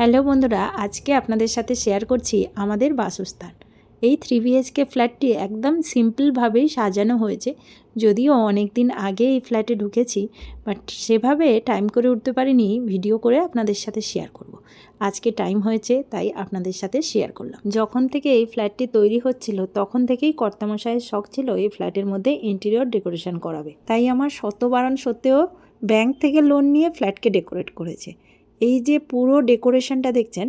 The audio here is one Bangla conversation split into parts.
হ্যালো বন্ধুরা, আজকে আপনাদের সাথে শেয়ার করছি আমাদের বাসস্থান। এই থ্রি বিএইচকে ফ্ল্যাটটি একদম সিম্পলভাবেই সাজানো হয়েছে। যদিও অনেক দিন আগে এই ফ্ল্যাটে ঢুকেছি বাট সেভাবে টাইম করে উঠতে পারিনি ভিডিও করে আপনাদের সাথে শেয়ার করব। আজকে টাইম হয়েছে, তাই আপনাদের সাথে শেয়ার করলাম। যখন থেকে এই ফ্ল্যাটটি তৈরি হচ্ছিল, তখন থেকেই কর্তামশায়ের শখ ছিল এই ফ্ল্যাটের মধ্যে ইন্টেরিয়র ডেকোরেশন করাবে। তাই আমার শত বারণ সত্ত্বেও ব্যাংক থেকে লোন নিয়ে ফ্ল্যাটকে ডেকোরেট করেছে। এই যে পুরো ডেকোরেশনটা দেখছেন,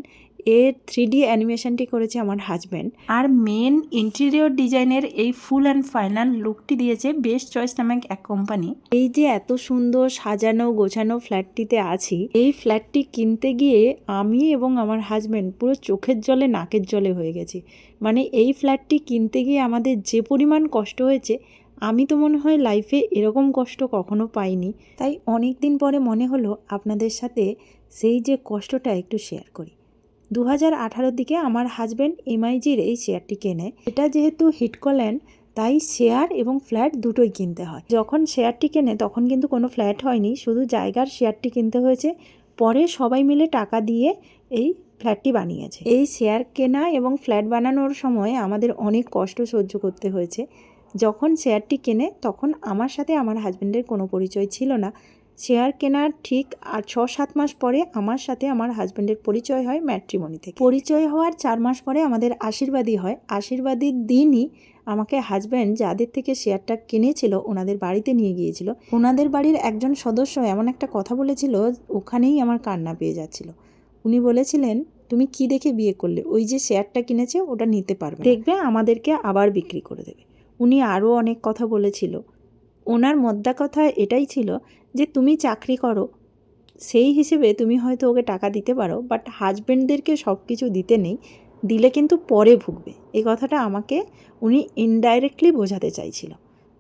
এর থ্রি ডি অ্যানিমেশনটি করেছে আমার হাজব্যান্ড আর মেন ইন্টেরিয়র ডিজাইনের এই ফুল অ্যান্ড ফাইনাল লুকটি দিয়েছে বেস্ট চয়েস নামক এক কোম্পানি এই যে এত সুন্দর সাজানো গোছানো ফ্ল্যাটটিতে আছি, এই ফ্ল্যাটটি কিনতে গিয়ে আমি এবং আমার হাজব্যান্ড পুরো চোখের জলে, নাকের জলে হয়ে গেছি। মানে এই ফ্ল্যাটটি কিনতে গিয়ে আমাদের যে পরিমাণ কষ্ট হয়েছে আমি তো মনে হয় লাইফে এরকম কষ্ট কখনো পাইনি। তাই অনেক দিন পরে মনে হলো আপনাদের সাথে সেই যে কষ্টটা একটু শেয়ার করি। দু হাজার দিকে আমার হাজব্যান্ড এমআইজির এই শেয়ারটি কেনে। এটা যেহেতু হিটকল্যান্ড তাই শেয়ার এবং ফ্ল্যাট দুটোই কিনতে হয়। যখন শেয়ারটি কেনে, তখন কিন্তু কোনো ফ্ল্যাট হয়নি, শুধু জায়গার শেয়ারটি কিনতে হয়েছে। পরে সবাই মিলে টাকা দিয়ে এই ফ্ল্যাটটি বানিয়েছে। এই শেয়ার কেনা এবং ফ্ল্যাট বানানোর সময় আমাদের অনেক কষ্ট সহ্য করতে হয়েছে। যখন শেয়ারটি কেনে, তখন আমার সাথে আমার হাজব্যান্ডের কোনো পরিচয় ছিল না। শেয়ার কেনার ঠিক আর ছ, সাত মাস পরে আমার সাথে আমার হাজব্যান্ডের পরিচয় হয় ম্যাট্রিমনি থেকে। পরিচয় হওয়ার চার মাস পরে আমাদের আশীর্বাদী হয়। আশীর্বাদীর দিনই আমাকে হাজব্যান্ড যাদের থেকে শেয়ারটা কিনেছিল ওনাদের বাড়িতে নিয়ে গিয়েছিল। ওনাদের বাড়ির একজন সদস্য এমন একটা কথা বলেছিল, ওখানেই আমার কান্না পেয়ে যাচ্ছিল। উনি বলেছিলেন, তুমি কি দেখে বিয়ে করলে? ওই যে শেয়ারটা কিনেছে, ওটা নিতে পারবে দেখবে আমাদেরকে আবার বিক্রি করে দেবে। উনি আরও অনেক কথা বলেছিল। ওনার মদ্দা কথা এটাই ছিল যে, তুমি চাকরি করো। সেই হিসেবে তুমি হয়তো ওকে টাকা দিতে পারো বাট হাজব্যান্ডদেরকে সব কিছু দিতে নেই। দিলে কিন্তু পরে ভুগবে। এই কথাটা আমাকে উনি ইনডাইরেক্টলি বোঝাতে চাইছিল।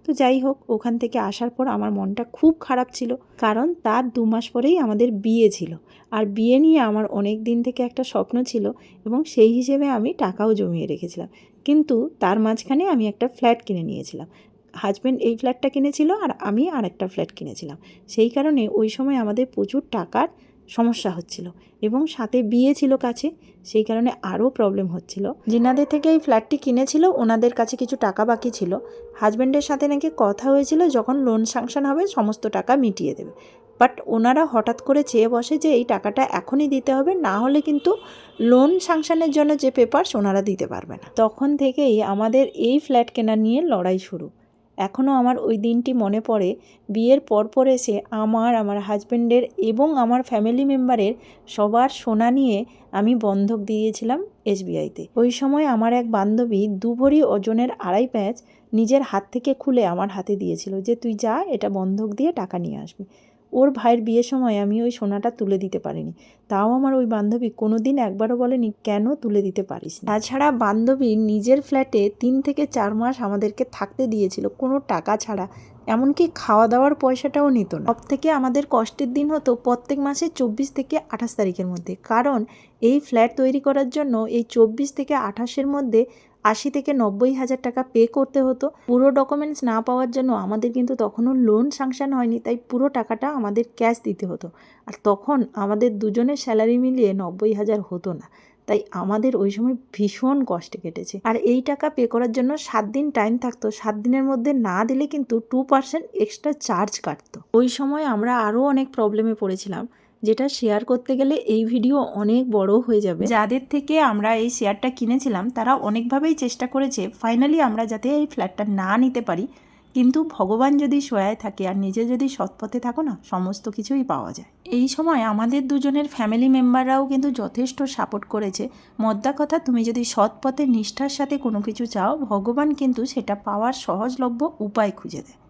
তো যাই হোক, ওখান থেকে আসার পর আমার মনটা খুব খারাপ ছিল। কারণ তার দু মাস পরেই আমাদের বিয়ে ছিল। আর বিয়ে নিয়ে আমার অনেক দিন থেকে একটা স্বপ্ন ছিল এবং সেই হিসেবে আমি টাকাও জমিয়ে রেখেছিলাম। কিন্তু তার মাঝখানে আমি একটা ফ্ল্যাট কিনে নিয়েছিলাম। হাজব্যান্ড এই ফ্ল্যাটটা কিনেছিল আর আমি আর একটা ফ্ল্যাট কিনেছিলাম। সেই কারণে ওই সময় আমাদের প্রচুর টাকার সমস্যা হচ্ছিল। এবং সাথে বিয়ে ছিল কাছে, সেই কারণে আরও প্রবলেম হচ্ছিল। যিনাদের থেকে এই ফ্ল্যাটটি কিনেছিল, ওনাদের কাছে কিছু টাকা বাকি ছিল। হাজব্যান্ডের সাথে নাকি কথা হয়েছিল, যখন লোন স্যাংশন হবে, সমস্ত টাকা মিটিয়ে দেবে। বাট ওনারা হঠাৎ করে চেয়ে বসে যে, এই টাকাটা এখনই দিতে হবে, না হলে কিন্তু লোন সাংশনের জন্য যে পেপারস ওনারা দিতে পারবে না। তখন থেকেই আমাদের এই ফ্ল্যাট কেনা নিয়ে লড়াই শুরু। এখনও আমার ওই দিনটি মনে পড়ে। বিয়ের পরপর এসে আমার আমার হাজব্যান্ডের এবং আমার ফ্যামিলি মেম্বারের সবার সোনা নিয়ে আমি বন্ধক দিয়েছিলাম এসবিআইতে। ওই সময় আমার এক বান্ধবী দুভরি ওজনের আড়াই প্যাঁচ নিজের হাত থেকে খুলে আমার হাতে দিয়েছিল যে, তুই যা, এটা বন্ধক দিয়ে টাকা নিয়ে আসবি। ওর ভাইয়ের বিয়ের সময় আমি ওই সোনাটা তুলে দিতে পারিনি। তাও আমার ওই বান্ধবী কোনো দিন একবারও বলেনি, কেন তুলে দিতে পারিস তাছাড়া বান্ধবী নিজের ফ্ল্যাটে তিন থেকে চার মাস আমাদেরকে থাকতে দিয়েছিল, কোনো টাকা ছাড়া। এমনকি খাওয়া দাওয়ার পয়সাটাও নিত না। সব থেকে আমাদের কষ্টের দিন হতো প্রত্যেক মাসে চব্বিশ থেকে আঠাশ তারিখের মধ্যে। কারণ এই ফ্ল্যাট তৈরি করার জন্য এই চব্বিশ থেকে আঠাশের মধ্যে আশি থেকে নব্বই হাজার টাকা পে করতে হতো। পুরো ডকুমেন্টস না পাওয়ার জন্য আমাদের কিন্তু তখনও লোন সাংশন হয়নি, তাই পুরো টাকাটা আমাদের ক্যাশ দিতে হতো। আর তখন আমাদের দুজনের স্যালারি মিলিয়ে নব্বই হাজার হতো না, তাই আমাদের ওই সময় ভীষণ কষ্টে কেটেছে। আর এই টাকা পে করার জন্য সাত দিন টাইম থাকতো, সাত দিনের মধ্যে না দিলে কিন্তু টু পার্সেন্ট এক্সট্রা চার্জ কাটতো। ওই সময় আমরা আরও অনেক প্রবলেমে পড়েছিলাম। যেটা শেয়ার করতে গেলে এই ভিডিও অনেক বড় হয়ে যাবে। যাদের থেকে আমরা এই শেয়ারটা কিনেছিলাম, তারা অনেকভাবেই চেষ্টা করেছে ফাইনালি আমরা যাতে এই ফ্ল্যাটটা না নিতে পারি। কিন্তু ভগবান যদি সহায় থাকে আর নিজে যদি সৎপথে থাকো না, সমস্ত কিছুই পাওয়া যায়। এই সময় আমাদের দুজনের ফ্যামিলি মেম্বাররাও কিন্তু যথেষ্ট সাপোর্ট করেছে। মদ্দা কথা, তুমি যদি সৎ পথে নিষ্ঠার সাথে কোনো কিছু চাও, ভগবান কিন্তু সেটা পাওয়ার সহজলভ্য উপায় খুঁজে দেয়।